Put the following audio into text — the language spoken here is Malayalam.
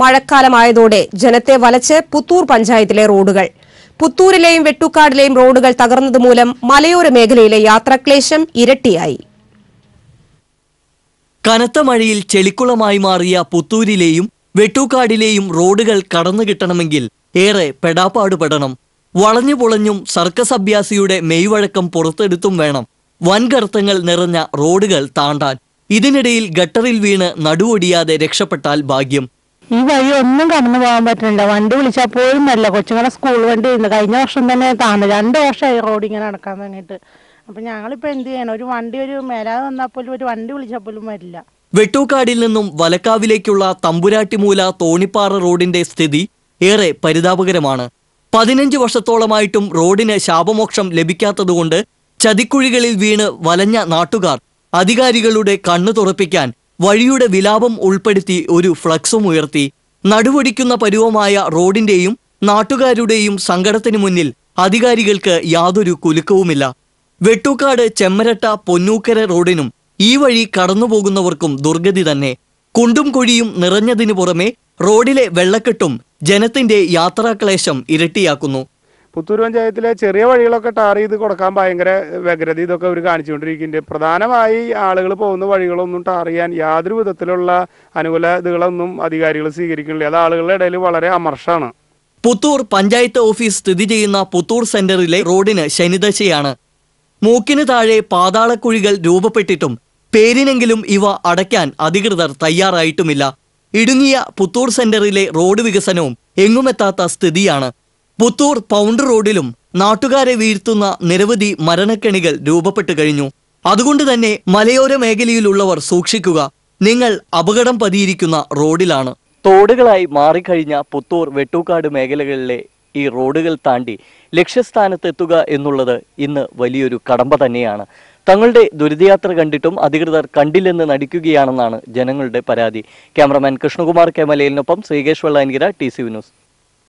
മഴക്കാലമായതോടെ ജനത്തെ വലച്ച് പുത്തൂർ പഞ്ചായത്തിലെ റോഡുകൾ. പുത്തൂരിലെയും വെട്ടുക്കാടിലെയും റോഡുകൾ തകർന്നതുമൂലം മലയോര മേഖലയിലെ യാത്രാക്ലേശം ഇരട്ടിയായി. കനത്ത മഴയിൽ ചെളിക്കുളമായി മാറിയ പുത്തൂരിലെയും വെട്ടൂക്കാടിലെയും റോഡുകൾ കടന്നു കിട്ടണമെങ്കിൽ ഏറെ പെടാപ്പാടുപെടണം. വളഞ്ഞു പൊളഞ്ഞും സർക്കസ് അഭ്യാസിയുടെ മെയ്വഴക്കം പുറത്തെടുത്തും വേണം വൻകർത്തങ്ങൾ നിറഞ്ഞ റോഡുകൾ താണ്ടാൻ. ഇതിനിടയിൽ ഗട്ടറിൽ വീണ് നടുവൊടിയാതെ രക്ഷപ്പെട്ടാൽ ഭാഗ്യം. ഈ വഴി ഒന്നും കടന്നു പോകാൻ പറ്റുന്നില്ല. വണ്ടി വിളിച്ചാൽ പോലും വരില്ല. കൊച്ചുങ്ങളെ സ്കൂൾ വണ്ടി ഇന്ന് കഴിഞ്ഞ വർഷം തന്നെ താന്നു. രണ്ട് വർഷമായി റോഡ് ഇങ്ങനെ നടക്കാൻ തുടങ്ങിയിട്ട്. അപ്പം ഞങ്ങളിപ്പോൾ എന്ത് ചെയ്യണം? ഒരു വണ്ടി ഒരു മേലാതെ വന്നാൽ പോലും ഒരു വണ്ടി വിളിച്ചാൽ പോലും വരില്ല. വെട്ടൂക്കാടിൽ നിന്നും വലക്കാവിലേക്കുള്ള തമ്പുരാട്ടിമൂല തോണിപ്പാറ റോഡിന്റെ സ്ഥിതി ഏറെ പരിതാപകരമാണ്. പതിനഞ്ച് വർഷത്തോളമായിട്ടും റോഡിന് ശാപമോക്ഷം ലഭിക്കാത്തതുകൊണ്ട് ചതിക്കുഴികളിൽ വീണ് വലഞ്ഞ നാട്ടുകാർ അധികാരികളുടെ കണ്ണു തുറപ്പിക്കാൻ വഴിയുടെ വിലാപം ഉൾപ്പെടുത്തി ഒരു ഫ്ലക്സും ഉയർത്തി. നടുവടിക്കുന്ന പരുവമായ റോഡിന്റെയും നാട്ടുകാരുടെയും സങ്കടത്തിനു മുന്നിൽ അധികാരികൾക്ക് യാതൊരു കുലുക്കവുമില്ല. വെട്ടൂക്കാട് ചെമ്മരട്ട പൊന്നൂക്കര റോഡിനും ഈ വഴി കടന്നുപോകുന്നവർക്കും ദുർഗതി തന്നെ. കുണ്ടും കുഴിയും നിറഞ്ഞതിനു പുറമെ റോഡിലെ വെള്ളക്കെട്ടും ജനത്തിന്റെ യാത്രാക്ലേശം ഇരട്ടിയാക്കുന്നു. പുത്തൂർ പഞ്ചായത്തിലെ ചെറിയ വഴികളൊക്കെ ടാർ ചെയ്ത് കൊടുക്കാൻ ഭയങ്കര വ്യഗ്രത ഇതൊക്കെ അവർ കാണിച്ചുകൊണ്ടിരിക്കുന്നുണ്ട്. പ്രധാനമായി ആളുകൾ പോകുന്ന വഴികളൊന്നും ടാർ ചെയ്യാൻ യാതൊരു വിധത്തിലുള്ള അനുകൂല ഇതുകളൊന്നും അധികാരികൾ സ്വീകരിക്കുന്നില്ല. അത് ആളുകളുടെ ഇടയിൽ വളരെ അമർഷമാണ് പുത്തൂർ പഞ്ചായത്ത് ഓഫീസ് സ്ഥിതി ചെയ്യുന്ന പുത്തൂർ സെന്ററിലെ റോഡിന് ശനിദശയാണ്. മൂക്കിന് താഴെ പാതാളക്കുഴികൾ രൂപപ്പെട്ടിട്ടും പേരിനെങ്കിലും ഇവ അടയ്ക്കാൻ അധികൃതർ തയ്യാറായിട്ടുമില്ല. ഇടുങ്ങിയ പുത്തൂർ സെന്ററിലെ റോഡ് വികസനവും എങ്ങുമെത്താത്ത സ്ഥിതിയാണ്. പുത്തൂർ പൗണ്ട് റോഡിലും നാട്ടുകാരെ വീഴ്ത്തുന്ന നിരവധി മരണക്കെണികൾ രൂപപ്പെട്ടു കഴിഞ്ഞു. അതുകൊണ്ട് തന്നെ മലയോര മേഖലയിലുള്ളവർ സൂക്ഷിക്കുക. നിങ്ങൾ അപകടം പതിയിരിക്കുന്ന റോഡിലാണ്. തോടുകളായി മാറിക്കഴിഞ്ഞ പുത്തൂർ വെട്ടൂക്കാട് മേഖലകളിലെ ഈ റോഡുകൾ താണ്ടി ലക്ഷ്യസ്ഥാനത്തെത്തുക എന്നുള്ളത് ഇന്ന് വലിയൊരു കടമ്പ തന്നെയാണ്. തങ്ങളുടെ ദുരിതയാത്ര കണ്ടിട്ടും അധികൃതർ കണ്ടില്ലെന്ന് നടിക്കുകയാണെന്നാണ് ജനങ്ങളുടെ പരാതി. Cameraman Krishnakumar കെമലയിലിനൊപ്പം Sreekesh Vellankira T C news.